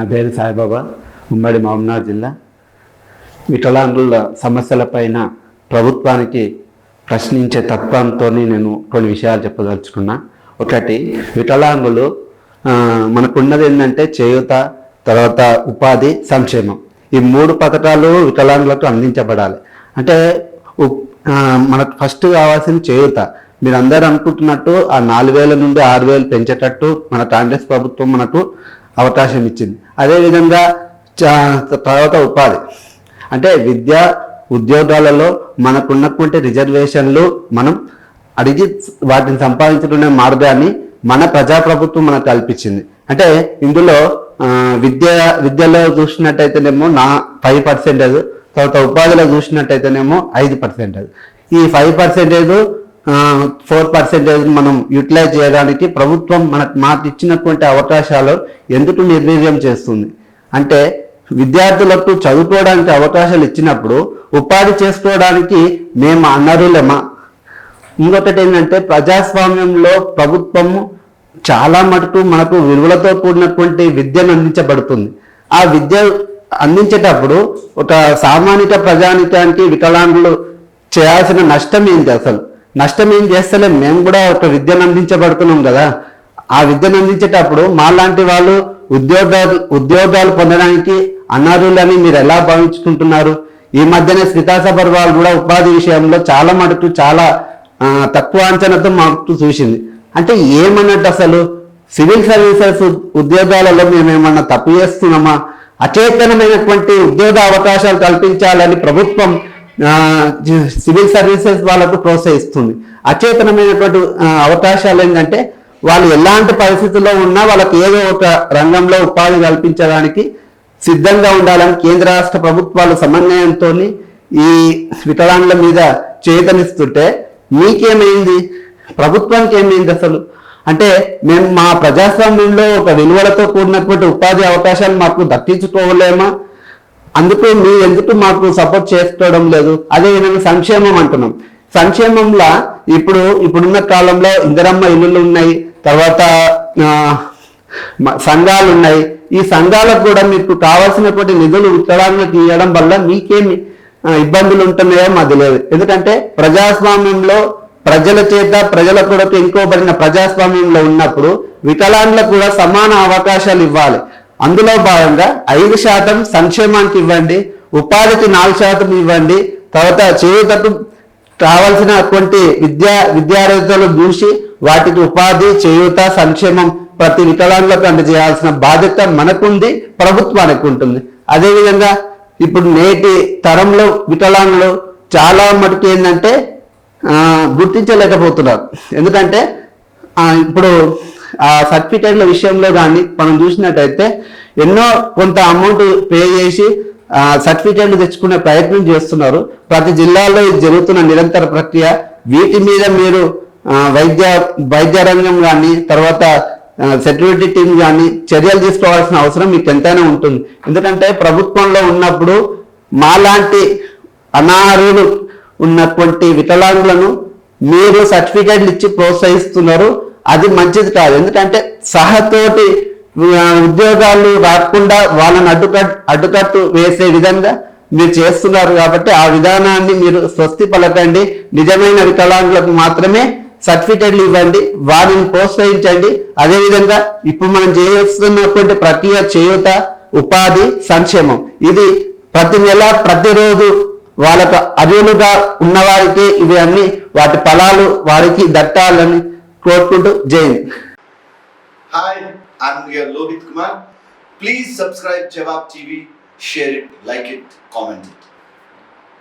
నా పేరు సాయిబాబా ఉమ్మడి మహబూబ్నగర్ జిల్లా. వికలాంగుల సమస్యలపైన ప్రభుత్వానికి ప్రశ్నించే తత్వంతో నేను కొన్ని విషయాలు చెప్పదలుచుకున్నా. ఒకటి వికలాంగులు మనకున్నది ఏంటంటే చేయూత తర్వాత ఉపాధి సంక్షేమం. ఈ మూడు పథకాలు వికలాంగులకు అందించబడాలి. అంటే ఉప్- మనకు ఫస్ట్ కావాల్సింది చేయూత. మీరు అందరు అనుకుంటున్నట్టు ఆ నాలుగు వేల నుండి ఆరు వేలు పెంచేటట్టు మన కాంగ్రెస్ ప్రభుత్వం మనకు అవకాశం ఇచ్చింది అదేవిధంగా తర్వాత ఉపాధి. అంటే విద్య ఉద్యోగాలలో మనకున్నటువంటి రిజర్వేషన్లు మనం అడిగి వాటిని సంపాదించుకునే మార్గాన్ని మన ప్రజాప్రభుత్వం మనకు కల్పించింది. అంటే ఇందులో విద్య విద్యలో చూసినట్టయితేనేమో నా ఫైవ్ పర్సెంటేజ్ తర్వాత ఉపాధిలో చూసినట్టయితేనేమో ఐదు పర్సెంటేజ్. ఈ ఫైవ్ పర్సెంటేజ్ ఫోర్ పర్సెంటేజ్ మనం యూటిలైజ్ చేయడానికి ప్రభుత్వం మనకు మాకు ఇచ్చినటువంటి అవకాశాలు ఎందుకు నిర్వీర్యం చేస్తుంది? అంటే విద్యార్థులకు చదువుకోవడానికి అవకాశాలు ఇచ్చినప్పుడు ఉపాధి చేసుకోవడానికి మేము అనరులమా ఇంకొకటి ఏంటంటే ప్రజాస్వామ్యంలో ప్రభుత్వము చాలా మటుకు మనకు విలువలతో కూడినటువంటి విద్యను అందించబడుతుంది. ఆ విద్య అందించేటప్పుడు ఒక సామాన్య ప్రజానికానికి వికలాంగులు చేయాల్సిన నష్టం ఏంటి అసలు? నష్టం ఏం చేస్తలేం మేము కూడా ఒక విద్యను అందించబడుతున్నాం కదా. ఆ విద్యను అందించేటప్పుడు మాలాంటి వాళ్ళు ఉద్యోగాలు ఉద్యోగాలు పొందడానికి అన్నారులని మీరు ఎలా భావించుకుంటున్నారు? ఈ మధ్యనే శ్రీకాసభర్ వాళ్ళు కూడా ఉపాధి విషయంలో చాలా మటుకు చాలా తక్కువ అంచనాతో మాకు చూసింది. అంటే ఏమన్నట్టు అసలు సివిల్ సర్వీసెస్ ఉద్యోగాలలో మేము ఏమన్నా తప్పు చేస్తున్నామా? అచేతనమైనటువంటి ఉద్యోగ అవకాశాలు కల్పించాలని ప్రభుత్వం సివిల్ సర్వీసెస్ వాళ్ళకు ప్రోత్సహిస్తుంది. అచేతనమైనటువంటి అవకాశాలు ఏంటంటే వాళ్ళు ఎలాంటి పరిస్థితుల్లో ఉన్నా వాళ్ళకి ఏదో ఒక రంగంలో ఉపాధి కల్పించడానికి సిద్ధంగా ఉండాలని కేంద్ర రాష్ట్ర ప్రభుత్వాలు సమన్వయంతో ఈ వికలాంగుల మీద చేతనిస్తుంటే మీకేమైంది? ప్రభుత్వానికి ఏమైంది అసలు? అంటే మేము మా ప్రజాస్వామ్యంలో ఒక విలువలతో కూడినటువంటి ఉపాధి అవకాశాలు మాకు దక్కించుకోలేమా? అందుకు మీ ఎందుకు మాకు సపోర్ట్ చేసుకోవడం లేదు? అదే విధంగా సంక్షేమం అంటున్నాం. సంక్షేమంలో ఇప్పుడు ఇప్పుడున్న కాలంలో ఇందరమ్మ ఇల్లులు ఉన్నాయి తర్వాత సంఘాలు ఉన్నాయి. ఈ సంఘాలకు కూడా మీకు కావాల్సినటువంటి నిధులు వికలాంగులకు ఇవ్వడం వల్ల మీకేమి ఇబ్బందులు ఉంటున్నాయో మాది లేదు ఎందుకంటే ప్రజాస్వామ్యంలో ప్రజల చేత ప్రజల కొరకు ఇంకోబడిన ప్రజాస్వామ్యంలో ఉన్నప్పుడు వికలాంగులకు కూడా సమాన అవకాశాలు ఇవ్వాలి. అందులో భాగంగా ఐదు శాతం సంక్షేమానికి ఇవ్వండి ఉపాధికి నాలుగు శాతం ఇవ్వండి తర్వాత చేయుతకు కావలసినటువంటి విద్యా విద్యార్థులు చూసి వాటికి ఉపాధి చేయూత సంక్షేమం ప్రతి వికలాంగులకు అందజేయాల్సిన బాధ్యత మనకుంది ప్రభుత్వానికి ఉంటుంది. అదేవిధంగా ఇప్పుడు నేటి తరంలో వికలాంగులు చాలా మటుకు ఏంటంటే గుర్తించలేకపోతున్నారు. ఎందుకంటే ఇప్పుడు ఆ సర్టిఫికేట్ల విషయంలో కానీ మనం చూసినట్టయితే ఎన్నో కొంత అమౌంట్ పే చేసి ఆ, సర్టిఫికేట్లు తెచ్చుకునే ప్రయత్నం చేస్తున్నారు. ప్రతి జిల్లాలో ఇది జరుగుతున్న నిరంతర ప్రక్రియ. వీటి మీద మీరు వైద్య వైద్య రంగం కానీ తర్వాత సెక్యూరిటీ టీం కానీ చర్యలు తీసుకోవాల్సిన అవసరం మీకు ఎంతైనా ఉంటుంది. ఎందుకంటే ప్రభుత్వంలో ఉన్నప్పుడు మాలాంటి అనారులు ఉన్నటువంటి వికలాంగులను మీరు సర్టిఫికేట్లు ఇచ్చి ప్రోత్సహిస్తున్నారు. అది మంచిది కాదు. ఎందుకంటే సహతోటి ఉద్యోగాలు రాకుండా వాళ్ళని అడ్డుకట్ అడ్డుకట్టు వేసే విధంగా మీరు చేస్తున్నారు కాబట్టి ఆ విధానాన్ని మీరు స్వస్తి పలకండి. నిజమైన వికలాంగులకు మాత్రమే సర్టిఫికెట్లు ఇవ్వండి. వారిని ప్రోత్సహించండి. అదేవిధంగా ఇప్పుడు మనం చేస్తున్నటువంటి ప్రక్రియ చేయూత ఉపాధి సంక్షేమం. ఇది ప్రతి నెల ప్రతిరోజు వాళ్ళకు అర్హులుగా ఉన్నవారికి ఇవి అన్ని వాటి ఫలాలు వారికి దట్టాలని కోరుకుంటూ Jain Hi, I'm your Lohit Kumar. Please subscribe Jawab TV, share it, like it, comment it.